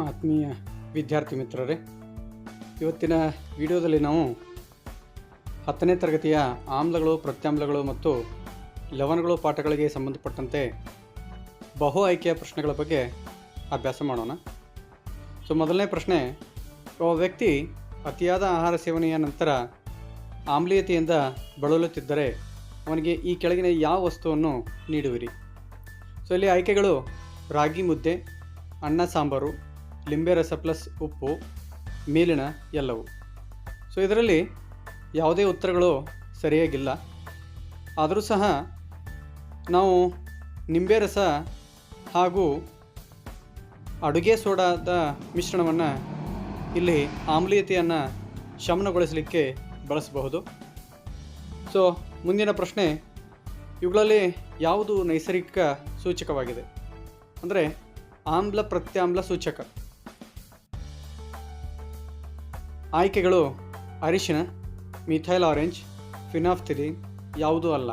ಆತ್ಮೀಯ ವಿದ್ಯಾರ್ಥಿ ಮಿತ್ರರೇ, ಇವತ್ತಿನ ವಿಡಿಯೋದಲ್ಲಿ ನಾವು ಹತ್ತನೇ ತರಗತಿಯ ಆಮ್ಲಗಳು, ಪ್ರತ್ಯಾಮ್ಲಗಳು ಮತ್ತು ಲವಣಗಳು ಪಾಠಗಳಿಗೆ ಸಂಬಂಧಪಟ್ಟಂತೆ ಬಹು ಆಯ್ಕೆಯ ಪ್ರಶ್ನೆಗಳ ಬಗ್ಗೆ ಅಭ್ಯಾಸ ಮಾಡೋಣ. ಸೊ, ಮೊದಲನೇ ಪ್ರಶ್ನೆ, ಒಬ್ಬ ವ್ಯಕ್ತಿ ಅತಿಯಾದ ಆಹಾರ ಸೇವನೆಯ ನಂತರ ಆಮ್ಲೀಯತೆಯಿಂದ ಬಳಲುತ್ತಿದ್ದರೆ ಅವನಿಗೆ ಈ ಕೆಳಗಿನ ಯಾವ ವಸ್ತುವನ್ನು ನೀಡುವಿರಿ? ಸೊ, ಇಲ್ಲಿ ಆಯ್ಕೆಗಳು ರಾಗಿ ಮುದ್ದೆ, ಅನ್ನ ಸಾಂಬಾರು ಲಿಂಬೆ ರಸ ಪ್ಲಸ್ ಉಪ್ಪು, ಮೇಲಿನ ಎಲ್ಲವು. ಸೊ ಇದರಲ್ಲಿ ಯಾವುದೇ ಉತ್ತರಗಳು ಸರಿಯಾಗಿಲ್ಲ. ಆದರೂ ಸಹ ನಾವು ನಿಂಬೆ ರಸ ಹಾಗೂ ಅಡುಗೆ ಸೋಡಾದ ಮಿಶ್ರಣವನ್ನು ಇಲ್ಲಿ ಆಮ್ಲೀಯತೆಯನ್ನು ಶಮನಗೊಳಿಸಲಿಕ್ಕೆ ಬಳಸಬಹುದು. ಸೊ ಮುಂದಿನ ಪ್ರಶ್ನೆ, ಇವುಗಳಲ್ಲಿ ಯಾವುದು ನೈಸರ್ಗಿಕ ಸೂಚಕವಾಗಿದೆ? ಅಂದರೆ ಆಮ್ಲ ಪ್ರತ್ಯಾಮ್ಲ ಸೂಚಕ. ಆಯ್ಕೆಗಳು ಅರಿಶಿನ ಮಿಥೈಲ್ ಆರೆಂಜ್ ಫಿನಾಫ್ಥಲಿನ್ ಯಾವುದೂ ಅಲ್ಲ.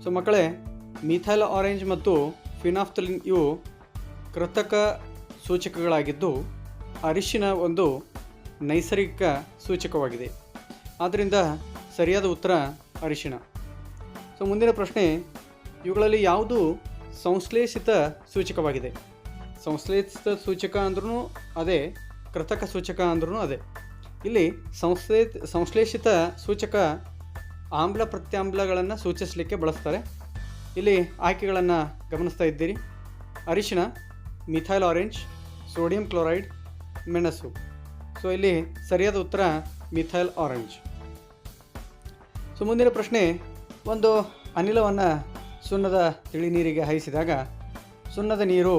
ಸೊ ಮಕ್ಕಳೇ ಮಿಥೈಲ್ ಆರೆಂಜ್ ಮತ್ತು ಫಿನಾಫ್ಥಲಿನ್ ಇವು ಕೃತಕ ಸೂಚಕಗಳಾಗಿದ್ದು ಅರಿಶಿನ ಒಂದು ನೈಸರ್ಗಿಕ ಸೂಚಕವಾಗಿದೆ. ಆದ್ದರಿಂದ ಸರಿಯಾದ ಉತ್ತರ ಅರಿಶಿನ. ಸೊ ಮುಂದಿನ ಪ್ರಶ್ನೆ, ಇವುಗಳಲ್ಲಿ ಯಾವುದು ಸಂಶ್ಲೇಷಿತ ಸೂಚಕವಾಗಿದೆ? ಸಂಶ್ಲೇಷಿತ ಸೂಚಕ ಅಂದ್ರೂ ಅದೇ, ಕೃತಕ ಸೂಚಕ ಅಂದ್ರೂ ಅದೇ. ಇಲ್ಲಿ ಸಂಶ್ಲೇ ಸಂಶ್ಲೇಷಿತ ಸೂಚಕ ಆಮ್ಲ ಪ್ರತ್ಯಾಮ್ಲಗಳನ್ನು ಸೂಚಿಸಲಿಕ್ಕೆ ಬಳಸ್ತಾರೆ. ಇಲ್ಲಿ ಆಯ್ಕೆಗಳನ್ನು ಗಮನಿಸ್ತಾ ಇದ್ದೀರಿ. ಅರಿಶಿಣ ಮಿಥೈಲ್ ಆರೆಂಜ್ ಸೋಡಿಯಂ ಕ್ಲೋರೈಡ್ ಮೆಣಸು. ಸೊ ಇಲ್ಲಿ ಸರಿಯಾದ ಉತ್ತರ ಮಿಥೈಲ್ ಆರೆಂಜ್ ಸೊ ಮುಂದಿನ ಪ್ರಶ್ನೆ, ಒಂದು ಅನಿಲವನ್ನು ಸುಣ್ಣದ ತಿಳಿ ನೀರಿಗೆ ಹಾಯಿಸಿದಾಗ, ಸುಣ್ಣದ ನೀರು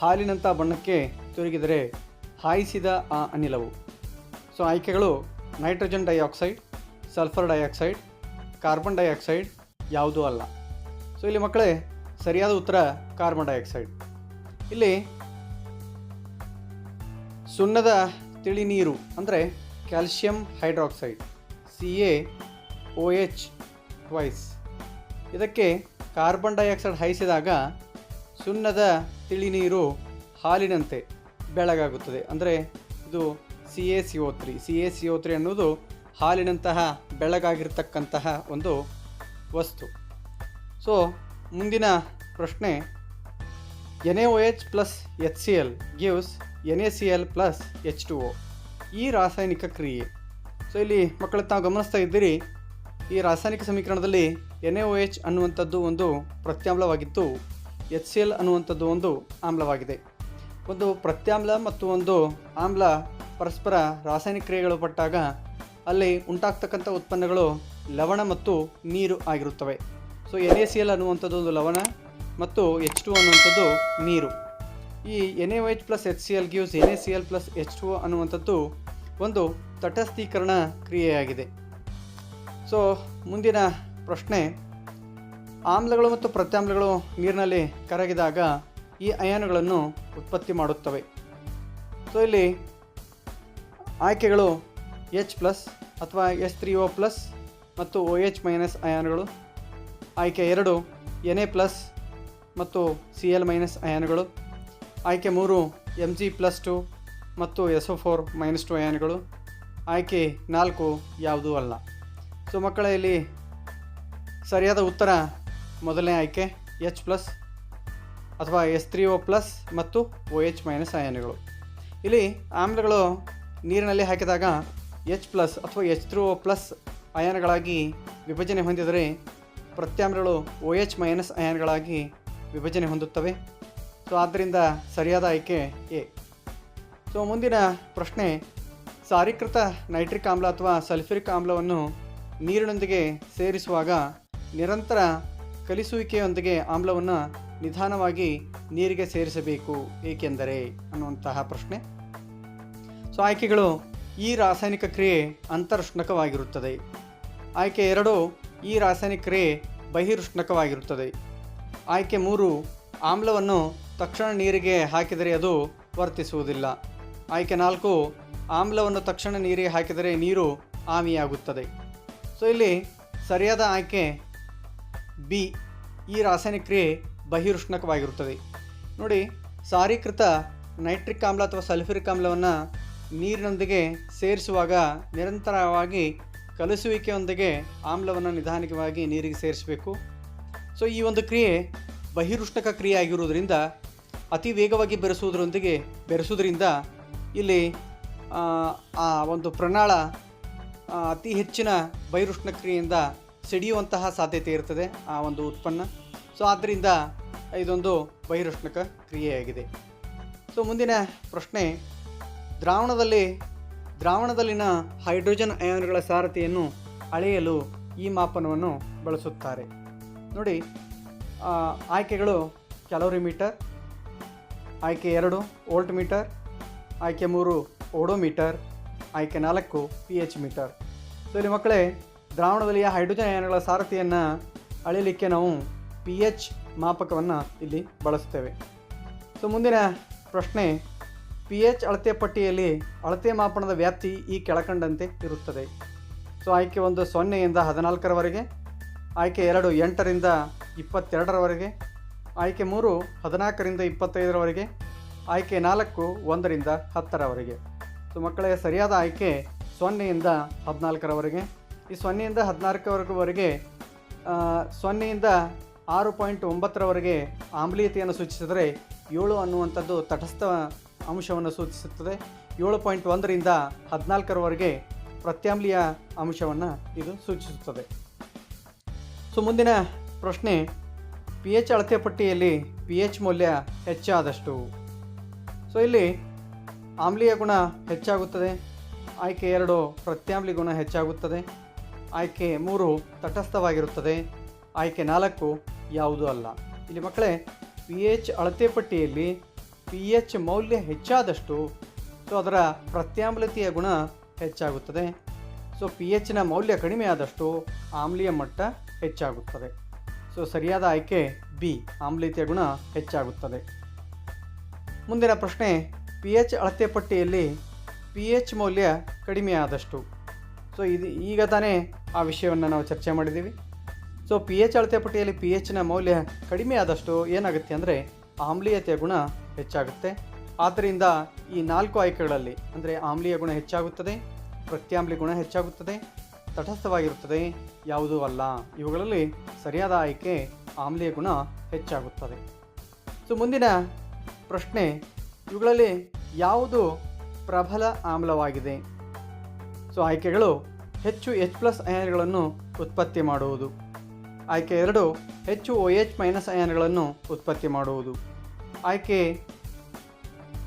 ಹಾಲಿನಂಥ ಬಣ್ಣಕ್ಕೆ ತಿರುಗಿದರೆ ಹಾಯಿಸಿದ ಆ ಅನಿಲವು ಸೊ ಆಯ್ಕೆಗಳು nitrogen dioxide, sulphur dioxide, carbon dioxide ಯಾವುದೂ ಅಲ್ಲ. ಸೊ ಇಲ್ಲಿ ಮಕ್ಕಳೇ, ಸರಿಯಾದ ಉತ್ತರ ಕಾರ್ಬನ್ ಡೈಆಕ್ಸೈಡ್. ಇಲ್ಲಿ ಸುಣ್ಣದ ತಿಳಿ ನೀರು ಅಂದರೆ calcium hydroxide C A O H twice ಇದಕ್ಕೆ ಕಾರ್ಬನ್ ಡೈಆಕ್ಸೈಡ್ ಹಾಯಿಸಿದಾಗ ಸುಣ್ಣದ ತಿಳಿ ನೀರು ಹಾಲಿನಂತೆ ಬೆಳಗಾಗುತ್ತದೆ. ಅಂದರೆ ಇದು C A C O three C A C O three ಅನ್ನೋದು ಹಾಲಿನಂತಹ ಬೆಳಗಾಗಿರ್ತಕ್ಕಂತಹ ಒಂದು ವಸ್ತು. ಸೊ ಮುಂದಿನ ಪ್ರಶ್ನೆ N A O H plus H C L gives N A C L plus H two O ಈ ರಾಸಾಯನಿಕ ಕ್ರಿಯೆ. ಸೊ ಇಲ್ಲಿ ಮಕ್ಕಳು ತಾವು ಗಮನಿಸ್ತಾ ಇದ್ದೀರಿ, ಈ ರಾಸಾಯನಿಕ ಸಮೀಕರಣದಲ್ಲಿ ಎನ್ ಎ ಒ ಎಚ್ ಅನ್ನುವಂಥದ್ದು ಒಂದು ಪ್ರತ್ಯಾಮ್ಲವಾಗಿತ್ತು ಎಚ್ ಸಿ ಎಲ್ ಅನ್ನುವಂಥದ್ದು ಒಂದು ಆಮ್ಲವಾಗಿದೆ. ಒಂದು ಪ್ರತ್ಯಾಮ್ಲ ಮತ್ತು ಒಂದು ಆಮ್ಲ ಪರಸ್ಪರ ರಾಸಾಯನಿಕ ಕ್ರಿಯೆಗಳು ಪಟ್ಟಾಗ ಅಲ್ಲಿ ಉಂಟಾಗ್ತಕ್ಕಂಥ ಉತ್ಪನ್ನಗಳು ಲವಣ ಮತ್ತು ನೀರು ಆಗಿರುತ್ತವೆ. So N A C L ಅನ್ನುವಂಥದ್ದು ಒಂದು ಲವಣ ಮತ್ತು ಎಚ್ ಟು ಅನ್ನುವಂಥದ್ದು ನೀರು. ಈ N A H plus H C L gives N A C L plus H two ಅನ್ನುವಂಥದ್ದು ಒಂದು ತಟಸ್ಥೀಕರಣ ಕ್ರಿಯೆಯಾಗಿದೆ. ಸೊ ಮುಂದಿನ ಪ್ರಶ್ನೆ, ಆಮ್ಲಗಳು ಮತ್ತು ಪ್ರತ್ಯಾಮ್ಲಗಳು ನೀರಿನಲ್ಲಿ ಕರಗಿದಾಗ ಈ ಅಯಾನುಗಳನ್ನು ಉತ್ಪತ್ತಿ ಮಾಡುತ್ತವೆ. ಸೊ ಇಲ್ಲಿ ಆಯ್ಕೆಗಳು ಎಚ್ ಪ್ಲಸ್ ಅಥವಾ ಎಸ್ ತ್ರೀ ಒ ಪ್ಲಸ್ ಮತ್ತು ಒ ಎಚ್ ಮೈನಸ್ ಅಯಾನುಗಳು ಆಯ್ಕೆ ಎರಡು ಎನ್ ಎ ಪ್ಲಸ್ ಮತ್ತು ಸಿ ಎಲ್ ಮೈನಸ್ ಅಯಾನುಗಳು ಆಯ್ಕೆ ಮೂರು ಎಂ ಜಿ ಪ್ಲಸ್ ಟು ಮತ್ತು S O four minus two ಅಯಾನುಗಳು ಆಯ್ಕೆ ನಾಲ್ಕು ಯಾವುದೂ ಅಲ್ಲ. ಸೊ ಮಕ್ಕಳ, ಇಲ್ಲಿ ಸರಿಯಾದ ಉತ್ತರ ಮೊದಲನೇ ಆಯ್ಕೆ ಎಚ್ ಪ್ಲಸ್ ಅಥವಾ ಎಸ್ ತ್ರೀ ಒ ಪ್ಲಸ್ ಮತ್ತು ಒ ಎಚ್ ಮೈನಸ್ ಅಯಾನುಗಳು ಇಲ್ಲಿ ಆಮ್ಲಗಳು ನೀರಿನಲ್ಲಿ ಹಾಕಿದಾಗ ಎಚ್ ಪ್ಲಸ್ ಅಥವಾ ಎಚ್ ತ್ರೂ ಪ್ಲಸ್ ಅಯಾನ್ಗಳಾಗಿ ವಿಭಜನೆ ಹೊಂದಿದರೆ ಪ್ರತ್ಯಾಮ್ಲಗಳು ಒ ಎಚ್ ಮೈನಸ್ ಅಯಾನ್ಗಳಾಗಿ ವಿಭಜನೆ ಹೊಂದುತ್ತವೆ. ಸೊ ಆದ್ದರಿಂದ ಸರಿಯಾದ ಆಯ್ಕೆ ಎ ಸೊ ಮುಂದಿನ ಪ್ರಶ್ನೆ, ಸಾರೀಕೃತ ನೈಟ್ರಿಕ್ ಆಮ್ಲ ಅಥವಾ ಸಲ್ಫ್ಯೂರಿಕ್ ಆಮ್ಲವನ್ನು ನೀರಿನೊಂದಿಗೆ ಸೇರಿಸುವಾಗ ನಿರಂತರ ಕಲಿಸುವಿಕೆಯೊಂದಿಗೆ ಆಮ್ಲವನ್ನು ನಿಧಾನವಾಗಿ ನೀರಿಗೆ ಸೇರಿಸಬೇಕು ಏಕೆಂದರೆ ಅನ್ನುವಂತಹ ಪ್ರಶ್ನೆ. ಸೊ ಆಯ್ಕೆಗಳು ಈ ರಾಸಾಯನಿಕ ಕ್ರಿಯೆ ಅಂತರುಷ್ಣಕವಾಗಿರುತ್ತದೆ ಆಯ್ಕೆ ಎರಡು ಈ ರಾಸಾಯನಿಕ ಕ್ರಿಯೆ ಬಹಿರುಷ್ಣಕವಾಗಿರುತ್ತದೆ ಆಯ್ಕೆ ಮೂರು ಆಮ್ಲವನ್ನು ತಕ್ಷಣ ನೀರಿಗೆ ಹಾಕಿದರೆ ಅದು ವರ್ತಿಸುವುದಿಲ್ಲ. ಆಯ್ಕೆ ನಾಲ್ಕು ಆಮ್ಲವನ್ನು ತಕ್ಷಣ ನೀರಿಗೆ ಹಾಕಿದರೆ ನೀರು ಆಮಿಯಾಗುತ್ತದೆ ಸೊ, ಇಲ್ಲಿ ಸರಿಯಾದ ಆಯ್ಕೆ ಬಿ ಈ ರಾಸಾಯನಿಕ ಕ್ರಿಯೆ ಬಹಿರುಷ್ಣಕವಾಗಿರುತ್ತದೆ ನೋಡಿ, ಸಾರೀಕೃತ ನೈಟ್ರಿಕ್ ಆಮ್ಲ ಅಥವಾ ಸಲ್ಫ್ಯೂರಿಕ್ ಆಮ್ಲವನ್ನು ನೀರಿನೊಂದಿಗೆ ಸೇರಿಸುವಾಗ ನಿರಂತರವಾಗಿ ಕಲಿಸುವಿಕೆಯೊಂದಿಗೆ ಆಮ್ಲವನ್ನು ನಿಧಾನವಾಗಿ ನೀರಿಗೆ ಸೇರಿಸಬೇಕು. ಸೊ, ಈ ಒಂದು ಕ್ರಿಯೆ ಬಹಿರುಷ್ಣಕ ಕ್ರಿಯೆ ಆಗಿರುವುದರಿಂದ ಅತಿ ವೇಗವಾಗಿ ಬೆರೆಸುವುದರೊಂದಿಗೆ ಬೆರೆಸುವುದರಿಂದ ಇಲ್ಲಿ, ಆ ಒಂದು ಪ್ರಣಾಳ ಅತಿ ಹೆಚ್ಚಿನ ಬಹಿರುಷ್ಣ ಕ್ರಿಯೆಯಿಂದ ಸಿಡಿಯುವಂತಹ ಸಾಧ್ಯತೆ ಇರ್ತದೆ ಆ ಒಂದು ಉತ್ಪನ್ನ. ಸೊ, ಆದ್ದರಿಂದ ಇದೊಂದು ಬಹಿರುಷ್ಣಕ ಕ್ರಿಯೆಯಾಗಿದೆ. ಸೊ, ಮುಂದಿನ ಪ್ರಶ್ನೆ ದ್ರಾವಣದಲ್ಲಿ, ದ್ರಾವಣದಲ್ಲಿನ ಹೈಡ್ರೋಜನ್ ಅಯಾನುಗಳ ಸಾರಥಿಯನ್ನು ಅಳೆಯಲು ಈ ಮಾಪನವನ್ನು ಬಳಸುತ್ತಾರೆ. ನೋಡಿ ಆಯ್ಕೆಗಳು ಕ್ಯಾಲೋರಿ ಕ್ಯಾಲೋರಿಮೀಟರ್ ಆಯ್ಕೆ ಎರಡು ವೋಲ್ಟ್ ಮೀಟರ್, ಆಯ್ಕೆ ಮೂರು ಓಡೋಮೀಟರ್ ಆಯ್ಕೆ ನಾಲ್ಕು ಪಿ ಎಚ್ ಮೀಟರ್. ಸೊ ಇಲ್ಲಿ ಮಕ್ಕಳೇ, ದ್ರಾವಣದಲ್ಲಿಯ ಹೈಡ್ರೋಜನ್ ಅಯಾನುಗಳ ಸಾರಥಿಯನ್ನು ಅಳೆಯಲಿಕ್ಕೆ ನಾವು ಪಿ ಎಚ್ ಮಾಪಕವನ್ನು ಇಲ್ಲಿ ಬಳಸ್ತೇವೆ ಸೊ ಮುಂದಿನ ಪ್ರಶ್ನೆ ಪಿ ಎಚ್ ಅಳತೆ ಪಟ್ಟಿಯಲ್ಲಿ ಅಳತೆ ಮಾಪನದ ವ್ಯಾಪ್ತಿ ಈ ಕೆಳಕಂಡಂತೆ ಇರುತ್ತದೆ. ಸೊ ಆಯ್ಕೆ ಒಂದು ಸೊನ್ನೆಯಿಂದ ಹದಿನಾಲ್ಕರವರೆಗೆ, ಆಯ್ಕೆ ಎರಡು ಎಂಟರಿಂದ ಇಪ್ಪತ್ತೆರಡರವರೆಗೆ, ಆಯ್ಕೆ ಮೂರು ಹದಿನಾಲ್ಕರಿಂದ ಇಪ್ಪತ್ತೈದರವರೆಗೆ, ಆಯ್ಕೆ ನಾಲ್ಕು ಒಂದರಿಂದ ಹತ್ತರವರೆಗೆ. ಸೊ ಮಕ್ಕಳಿಗೆ ಸರಿಯಾದ ಆಯ್ಕೆ ಸೊನ್ನೆಯಿಂದ ಹದಿನಾಲ್ಕರವರೆಗೆ. ಈ ಸೊನ್ನೆಯಿಂದ ಹದಿನಾಲ್ಕರವರೆಗೆ ಸೊನ್ನೆಯಿಂದ ಆರು ಪಾಯಿಂಟ್ ಒಂಬತ್ತರವರೆಗೆ ಆಮ್ಲೀಯತೆಯನ್ನು ಸೂಚಿಸಿದರೆ ಏಳು ಅನ್ನುವಂಥದ್ದು ತಟಸ್ಥ ಅಂಶವನ್ನು ಸೂಚಿಸುತ್ತದೆ. ಏಳು ಪಾಯಿಂಟ್ ಒಂದರಿಂದ ಹದಿನಾಲ್ಕರವರೆಗೆ ಪ್ರತ್ಯಾಮ್ಲೀಯ ಅಂಶವನ್ನು ಇದು ಸೂಚಿಸುತ್ತದೆ. ಸೊ, ಮುಂದಿನ ಪ್ರಶ್ನೆ ಪಿ ಎಚ್ ಅಳತೆ ಪಟ್ಟಿಯಲ್ಲಿ ಪಿ ಎಚ್ ಮೌಲ್ಯ ಹೆಚ್ಚಾದಷ್ಟು. ಸೊ, ಇಲ್ಲಿ ಆಮ್ಲೀಯ ಗುಣ ಹೆಚ್ಚಾಗುತ್ತದೆ. ಆಯ್ಕೆ ಎರಡು, ಪ್ರತ್ಯಾಮ್ಲಿ ಗುಣ ಹೆಚ್ಚಾಗುತ್ತದೆ. ಆಯ್ಕೆ ಮೂರು, ತಟಸ್ಥವಾಗಿರುತ್ತದೆ. ಆಯ್ಕೆ ನಾಲ್ಕು, ಯಾವುದೂ ಅಲ್ಲ. ಇಲ್ಲಿ ಮಕ್ಕಳೇ ಪಿ ಎಚ್ ಅಳತೆ ಪಟ್ಟಿಯಲ್ಲಿ ಪಿ ಎಚ್ ಮೌಲ್ಯ ಹೆಚ್ಚಾದಷ್ಟು ಸೊ ಅದರ ಪ್ರತ್ಯಾಮ್ಲತೆಯ ಗುಣ ಹೆಚ್ಚಾಗುತ್ತದೆ. ಸೊ ಪಿ ಎಚ್ನ ಮೌಲ್ಯ ಕಡಿಮೆ ಆದಷ್ಟು ಆಮ್ಲೀಯ ಮಟ್ಟ ಹೆಚ್ಚಾಗುತ್ತದೆ. ಸೊ ಸರಿಯಾದ ಆಯ್ಕೆ ಬಿ, ಆಮ್ಲೀಯತೆಯ ಗುಣ ಹೆಚ್ಚಾಗುತ್ತದೆ. ಮುಂದಿನ ಪ್ರಶ್ನೆ ಪಿ ಎಚ್ ಅಳತೆ ಪಟ್ಟಿಯಲ್ಲಿ ಪಿ ಎಚ್ ಮೌಲ್ಯ ಕಡಿಮೆ ಆದಷ್ಟು. ಸೊ ಇದು ಈಗ ತಾನೇ ಆ ವಿಷಯವನ್ನು ನಾವು ಚರ್ಚೆ ಮಾಡಿದ್ದೀವಿ. ಸೊ ಪಿ ಎಚ್ ಅಳತೆ ಪಟ್ಟಿಯಲ್ಲಿ ಪಿ ಎಚ್ನ ಮೌಲ್ಯ ಕಡಿಮೆ ಆದಷ್ಟು ಏನಾಗುತ್ತೆ ಅಂದರೆ ಆಮ್ಲೀಯತೆಯ ಗುಣ ಹೆಚ್ಚಾಗುತ್ತೆ. ಆದ್ದರಿಂದ ಈ ನಾಲ್ಕು ಆಯ್ಕೆಗಳಲ್ಲಿ, ಅಂದರೆ ಆಮ್ಲೀಯ ಗುಣ ಹೆಚ್ಚಾಗುತ್ತದೆ ಪ್ರತ್ಯಾಮ್ಲಿ ಗುಣ ಹೆಚ್ಚಾಗುತ್ತದೆ, ತಟಸ್ಥವಾಗಿರುತ್ತದೆ, ಯಾವುದೂ ಅಲ್ಲ. ಇವುಗಳಲ್ಲಿ ಸರಿಯಾದ ಆಯ್ಕೆ ಆಮ್ಲೀಯ ಗುಣ ಹೆಚ್ಚಾಗುತ್ತದೆ. ಸೊ, ಮುಂದಿನ ಪ್ರಶ್ನೆ, ಇವುಗಳಲ್ಲಿ ಯಾವುದು ಪ್ರಬಲ ಆಮ್ಲವಾಗಿದೆ? ಸೊ, ಆಯ್ಕೆಗಳು ಹೆಚ್ಚು ಎಚ್ ಪ್ಲಸ್ ಅಯಾನ್ಗಳನ್ನು ಉತ್ಪತ್ತಿ ಮಾಡುವುದು. ಆಯ್ಕೆ ಎರಡು ಹೆಚ್ಚು ಒ ಎಚ್ ಮೈನಸ್ ಅಯಾನ್ಗಳನ್ನು ಉತ್ಪತ್ತಿ ಮಾಡುವುದು. ಆಯ್ಕೆ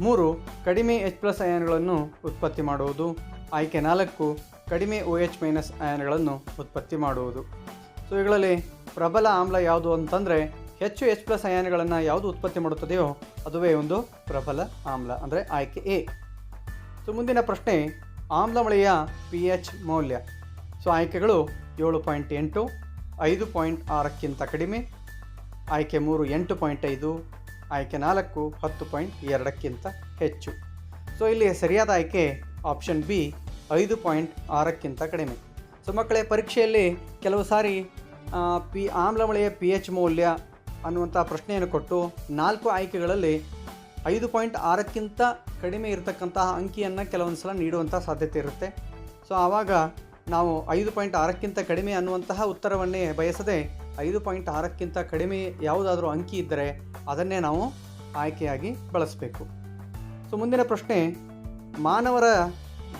ಮೂರು ಕಡಿಮೆ ಎಚ್ ಪ್ಲಸ್ ಅಯಾನ್ಗಳನ್ನು ಉತ್ಪತ್ತಿ ಮಾಡುವುದು. ಆಯ್ಕೆ ನಾಲ್ಕು ಕಡಿಮೆ ಒ ಎಚ್ ಮೈನಸ್ ಅಯಾನ್ಗಳನ್ನು ಉತ್ಪತ್ತಿ ಮಾಡುವುದು. ಸೊ ಇವುಗಳಲ್ಲಿ ಪ್ರಬಲ ಆಮ್ಲ ಯಾವುದು ಅಂತಂದರೆ ಹೆಚ್ಚು ಎಚ್ ಪ್ಲಸ್ ಅಯಾನ್ಗಳನ್ನು ಯಾವುದು ಉತ್ಪತ್ತಿ ಮಾಡುತ್ತದೆಯೋ ಅದುವೇ ಒಂದು ಪ್ರಬಲ ಆಮ್ಲ, ಅಂದರೆ ಆಯ್ಕೆ ಎ. ಸೊ ಮುಂದಿನ ಪ್ರಶ್ನೆ ಆಮ್ಲಮಳೆಯ ಪಿ ಎಚ್ ಮೌಲ್ಯ. ಸೊ ಆಯ್ಕೆಗಳು ಏಳು ಪಾಯಿಂಟ್ ಎಂಟು ಐದು ಪಾಯಿಂಟ್ ಆರಕ್ಕಿಂತ ಕಡಿಮೆ, ಆಯ್ಕೆ ಮೂರು ಎಂಟು ಪಾಯಿಂಟ್ ಐದು, ಆಯ್ಕೆ ನಾಲ್ಕು ಹತ್ತು ಪಾಯಿಂಟ್ ಎರಡಕ್ಕಿಂತ ಹೆಚ್ಚು. ಸೊ ಇಲ್ಲಿ ಸರಿಯಾದ ಆಯ್ಕೆ ಆಪ್ಷನ್ ಬಿ ಐದು ಪಾಯಿಂಟ್ ಆರಕ್ಕಿಂತ ಕಡಿಮೆ. ಸೊ ಮಕ್ಕಳೇ, ಪರೀಕ್ಷೆಯಲ್ಲಿ ಕೆಲವು ಸಾರಿ ಪಿ ಆಮ್ಲಮಳೆಯ ಪಿ ಎಚ್ ಮೌಲ್ಯ ಅನ್ನುವಂಥ ಪ್ರಶ್ನೆಯನ್ನು ಕೊಟ್ಟು ನಾಲ್ಕು ಆಯ್ಕೆಗಳಲ್ಲಿ ಐದು ಪಾಯಿಂಟ್ ಆರಕ್ಕಿಂತ ಕಡಿಮೆ ಇರತಕ್ಕಂತಹ ಅಂಕಿಯನ್ನು ಕೆಲವೊಂದು ಸಲ ನೀಡುವಂಥ ಸಾಧ್ಯತೆ ಇರುತ್ತೆ. ಸೊ ಆವಾಗ ನಾವು ಐದು ಪಾಯಿಂಟ್ ಆರಕ್ಕಿಂತ ಕಡಿಮೆ ಅನ್ನುವಂತಹ ಉತ್ತರವನ್ನೇ ಬಯಸದೆ ಐದು ಪಾಯಿಂಟ್ ಆರಕ್ಕಿಂತ ಕಡಿಮೆ ಯಾವುದಾದ್ರೂ ಅಂಕಿ ಇದ್ದರೆ ಅದನ್ನೇ ನಾವು ಆಯ್ಕೆಯಾಗಿ ಬಳಸಬೇಕು. ಸೊ, ಮುಂದಿನ ಪ್ರಶ್ನೆ, ಮಾನವರ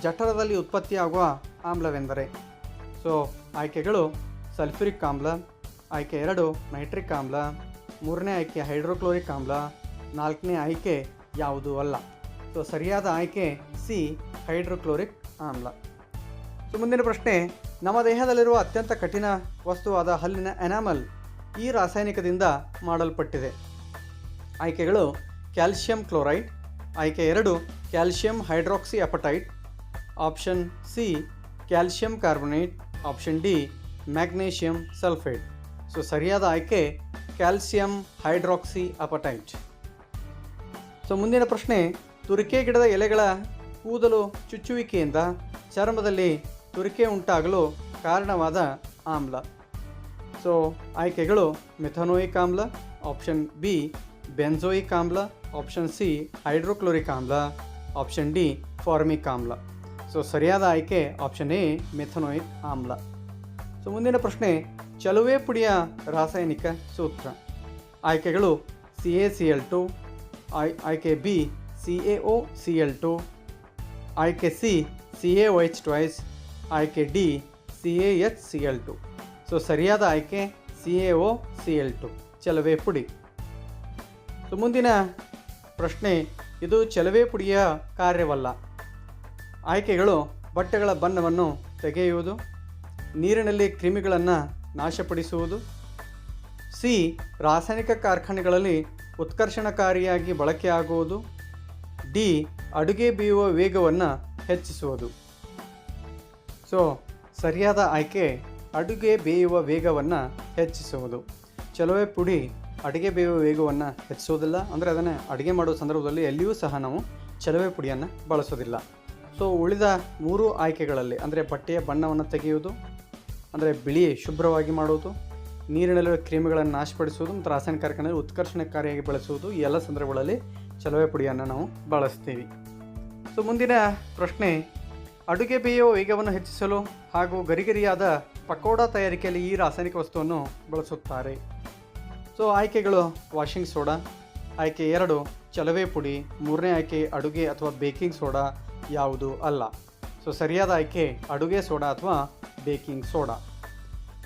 ಜಠರದಲ್ಲಿ ಉತ್ಪತ್ತಿಯಾಗುವ ಆಮ್ಲವೆಂದರೆ? ಸೊ, ಆಯ್ಕೆಗಳು ಸಲ್ಫ್ಯೂರಿಕ್ ಆಮ್ಲ, ಆಯ್ಕೆ ಎರಡು ನೈಟ್ರಿಕ್ ಆಮ್ಲ, ಮೂರನೇ ಆಯ್ಕೆ ಹೈಡ್ರೋಕ್ಲೋರಿಕ್ ಆಮ್ಲ, ನಾಲ್ಕನೇ ಆಯ್ಕೆ ಯಾವುದೂ ಅಲ್ಲ. ಸೊ, ಸರಿಯಾದ ಆಯ್ಕೆ ಸಿ ಹೈಡ್ರೋಕ್ಲೋರಿಕ್ ಆಮ್ಲ. ಸೊ ಮುಂದಿನ ಪ್ರಶ್ನೆ, ನಮ್ಮ ದೇಹದಲ್ಲಿರುವ ಅತ್ಯಂತ ಕಠಿಣ ವಸ್ತುವಾದ ಹಲ್ಲಿನ ಎನಾಮಲ್ ಈ ರಾಸಾಯನಿಕದಿಂದ ಮಾಡಲ್ಪಟ್ಟಿದೆ. ಆಯ್ಕೆಗಳು, ಕ್ಯಾಲ್ಶಿಯಂ ಕ್ಲೋರೈಡ್, ಆಯ್ಕೆ ಎರಡು, calcium hydroxy apatite option C, calcium carbonate, option D, magnesium sulphate. So ಸರಿಯಾದ ಆಯ್ಕೆ ಕ್ಯಾಲ್ಸಿಯಂ ಹೈಡ್ರಾಕ್ಸಿ ಅಪಟೈಟ್ ಸೊ ಮುಂದಿನ ಪ್ರಶ್ನೆ, ತುರಿಕೆ ಗಿಡದ ಎಲೆಗಳ ಕೂದಲು ಚುಚ್ಚುವಿಕೆಯಿಂದ ಚರ್ಮದಲ್ಲಿ ತುರಿಕೆ ಉಂಟಾಗಲು ಕಾರಣವಾದ ಆಮ್ಲ. ಸೊ ಆಯ್ಕೆಗಳು ಮೆಥನೋಯಿಕ್ ಆಮ್ಲ ಆಪ್ಷನ್ ಬಿ ಬೆನ್ಸೋಯಿಕ್ ಆಮ್ಲ ಆಪ್ಷನ್ ಸಿ ಹೈಡ್ರೋಕ್ಲೋರಿಕ್ ಆಮ್ಲ ಆಪ್ಷನ್ ಡಿ ಫಾರ್ಮಿಕ್ ಆಮ್ಲ. ಸೊ ಸರಿಯಾದ ಆಯ್ಕೆ ಆಪ್ಷನ್ ಎ ಮೆಥನೋಯಿಕ್ ಆಮ್ಲ. ಸೊ ಮುಂದಿನ ಪ್ರಶ್ನೆ ಚಲುವೆ ಪುಡಿಯ ರಾಸಾಯನಿಕ ಸೂತ್ರ. ಆಯ್ಕೆಗಳು C A C L two ಆಯ್, ಆಯ್ಕೆ B C A O C L two ಆಯ್ಕೆ C C A O H twice ಆಯ್ಕೆ D C A H C L two so ಸರಿಯಾದ ಆಯ್ಕೆ C A O C L two ಚಲವೆ ಪುಡಿ. So ಮುಂದಿನ ಪ್ರಶ್ನೆ, ಇದು ಚಲವೆ ಪುಡಿಯ ಕಾರ್ಯವಲ್ಲ. ಆಯ್ಕೆಗಳು ಬಟ್ಟೆಗಳ ಬಣ್ಣವನ್ನು ತೆಗೆಯುವುದು, ನೀರಿನಲ್ಲಿ ಕ್ರಿಮಿಗಳನ್ನು ನಾಶಪಡಿಸುವುದು, ಸಿ, ರಾಸಾಯನಿಕ ಕಾರ್ಖಾನೆಗಳಲ್ಲಿ ಉತ್ಕರ್ಷಣಕಾರಿಯಾಗಿ ಬಳಕೆಯಾಗುವುದು, ಡಿ, ಅಡುಗೆ ಬೀಯುವ ವೇಗವನ್ನು ಹೆಚ್ಚಿಸುವುದು. ಸೊ ಸರಿಯಾದ ಆಯ್ಕೆ ಅಡುಗೆ ಬೇಯುವ ವೇಗವನ್ನು ಹೆಚ್ಚಿಸುವುದು. ಚಲೋವೇ ಪುಡಿ ಅಡುಗೆ ಬೇಯುವ ವೇಗವನ್ನು ಹೆಚ್ಚಿಸೋದಿಲ್ಲ ಅಂದರೆ ಅದನ್ನು ಅಡುಗೆ ಮಾಡುವ ಸಂದರ್ಭದಲ್ಲಿ ಎಲ್ಲಿಯೂ ಸಹ ನಾವು ಚಲುವೆ ಪುಡಿಯನ್ನು ಬಳಸೋದಿಲ್ಲ. ಸೊ ಉಳಿದ ಮೂರು ಆಯ್ಕೆಗಳಲ್ಲಿ ಅಂದರೆ ಬಟ್ಟೆಯ ಬಣ್ಣವನ್ನು ತೆಗೆಯುವುದು, ಅಂದರೆ ಬಿಳಿ ಶುಭ್ರವಾಗಿ ಮಾಡುವುದು, ನೀರಿನಲ್ಲಿರುವ ಕ್ರಿಮಿಗಳನ್ನು ನಾಶಪಡಿಸುವುದು ಮತ್ತು ರಾಸಾಯನಿಕ ಉತ್ಕರ್ಷಣಕಾರಿಯಾಗಿ ಬಳಸುವುದು ಈ ಎಲ್ಲ ಸಂದರ್ಭಗಳಲ್ಲಿ ಚಲವೆ ಪುಡಿಯನ್ನು ನಾವು ಬಳಸ್ತೀವಿ. ಸೊ ಮುಂದಿನ ಪ್ರಶ್ನೆ ಅಡುಗೆ ಬೇಯುವ ವೇಗವನ್ನು ಹೆಚ್ಚಿಸಲು ಹಾಗೂ ಗರಿಗರಿಯಾದ ಪಕೋಡಾ ತಯಾರಿಕೆಯಲ್ಲಿ ಈ ರಾಸಾಯನಿಕ ವಸ್ತುವನ್ನು ಬಳಸುತ್ತಾರೆ. ಸೊ ಆಯ್ಕೆಗಳು ವಾಷಿಂಗ್ ಸೋಡಾ ಆಯ್ಕೆ ಎರಡು ಚಲವೆ ಪುಡಿ, ಮೂರನೇ ಆಯ್ಕೆ ಅಡುಗೆ ಅಥವಾ ಬೇಕಿಂಗ್ ಸೋಡಾ ಯಾವುದು ಅಲ್ಲ. ಸೊ ಸರಿಯಾದ ಆಯ್ಕೆ ಅಡುಗೆ ಸೋಡಾ ಅಥವಾ ಬೇಕಿಂಗ್ ಸೋಡಾ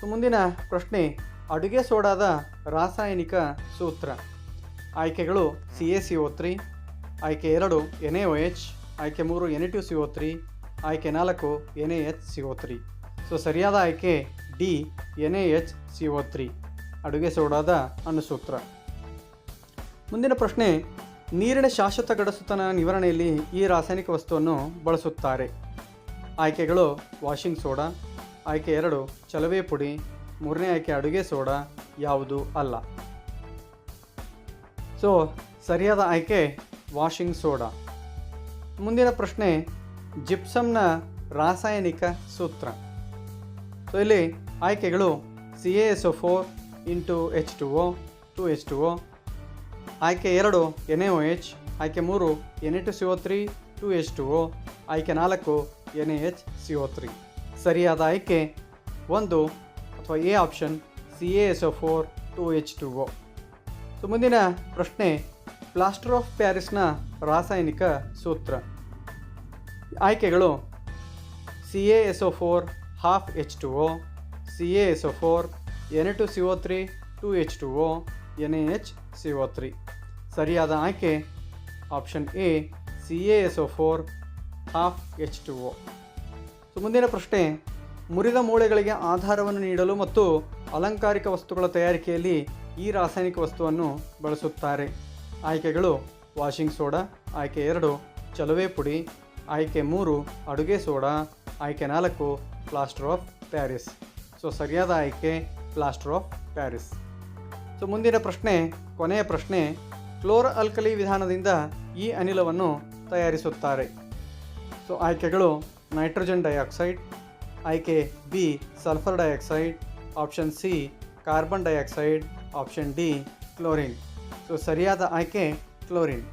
ಸೊ ಮುಂದಿನ ಪ್ರಶ್ನೆ, ಅಡುಗೆ ಸೋಡಾದ ರಾಸಾಯನಿಕ ಸೂತ್ರ. ಆಯ್ಕೆಗಳು C A C O three ಆಯ್ಕೆ ಎರಡು ಎನ್ ಎ ಓ ಎಚ್ ಆಯ್ಕೆ ಮೂರು N A two C O three ಆಯ್ಕೆ ನಾಲ್ಕು N A H C O three. So ಸರಿಯಾದ ಆಯ್ಕೆ D N A H C O three. ಅಡುಗೆ ಸೋಡಾದ ಅಣುಸೂತ್ರ. ಮುಂದಿನ ಪ್ರಶ್ನೆ, ನೀರಿನ ಶಾಶ್ವತ ಗಡಸುತನ ನಿವಾರಣೆಯಲ್ಲಿ ಈ ರಾಸಾಯನಿಕ ವಸ್ತುವನ್ನು ಬಳಸುತ್ತಾರೆ. ಆಯ್ಕೆಗಳು ವಾಷಿಂಗ್ ಸೋಡಾ, ಆಯ್ಕೆ ಎರಡು ಚಲವೆ ಪುಡಿ, ಮೂರನೇ ಆಯ್ಕೆ ಅಡುಗೆ ಸೋಡಾ, ಯಾವುದು ಅಲ್ಲ. ಸೊ ಸರಿಯಾದ ಆಯ್ಕೆ ವಾಷಿಂಗ್ ಸೋಡಾ. ಮುಂದಿನ ಪ್ರಶ್ನೆ ಜಿಪ್ಸಮ್ನ ರಾಸಾಯನಿಕ ಸೂತ್ರ. ಸೊ ಇಲ್ಲಿ ಆಯ್ಕೆಗಳು C A S O four into H two O two H two O ಆಯ್ಕೆ ಎರಡು ಎನ್ ಎ ಒ ಎಚ್ ಆಯ್ಕೆ ಮೂರು N A two C O three two H two O ಆಯ್ಕೆ ನಾಲ್ಕು N A H C O three ಸರಿಯಾದ ಆಯ್ಕೆ ಒಂದು ಅಥವಾ A option C A S O four two H two O so ಮುಂದಿನ ಪ್ರಶ್ನೆ, ಪ್ಲಾಸ್ಟರ್ ಆಫ್ ಪ್ಯಾರಿಸ್ನ ರಾಸಾಯನಿಕ ಸೂತ್ರ. ಆಯ್ಕೆಗಳು C A S O four half H two O C A S O four N A two C O three two H two O N A H C O three ಸರಿಯಾದ ಆಯ್ಕೆ option A C A S O four half H two O so ಮುಂದಿನ ಪ್ರಶ್ನೆ, ಮುರಿದ ಮೂಳೆಗಳಿಗೆ ಆಧಾರವನ್ನು ನೀಡಲು ಮತ್ತು ಅಲಂಕಾರಿಕ ವಸ್ತುಗಳ ತಯಾರಿಕೆಯಲ್ಲಿ ಈ ರಾಸಾಯನಿಕ ವಸ್ತುವನ್ನು ಬಳಸುತ್ತಾರೆ. ಆಯ್ಕೆಗಳು ವಾಷಿಂಗ್ ಸೋಡಾ, ಆಯ್ಕೆ ಎರಡು, ಚಲುವೆ ಪುಡಿ ಆಯ್ಕೆ ಮೂರು, ಅಡುಗೆ ಸೋಡಾ, ಆಯ್ಕೆ ನಾಲ್ಕು, ಪ್ಲಾಸ್ಟರ್ ಆಫ್ ಪ್ಯಾರಿಸ್. ಸೊ ಸರಿಯಾದ ಆಯ್ಕೆ, ಪ್ಲಾಸ್ಟರ್ ಆಫ್ ಪ್ಯಾರಿಸ್. ಸೊ ಮುಂದಿನ ಪ್ರಶ್ನೆ, ಕೊನೆಯ ಪ್ರಶ್ನೆ, ಕ್ಲೋರ್ ಅಲ್ಕಲಿ ವಿಧಾನದಿಂದ ಈ ಅನಿಲವನ್ನು ತಯಾರಿಸುತ್ತಾರೆ. ಸೊ ಆಯ್ಕೆಗಳು ನೈಟ್ರೋಜನ್ ಡೈಆಕ್ಸೈಡ್, ಆಯ್ಕೆ B sulphur dioxide, option C carbon dioxide, option D chlorine. So ಸರಿಯಾದ ಆಯ್ಕೆ, ಕ್ಲೋರಿನ್.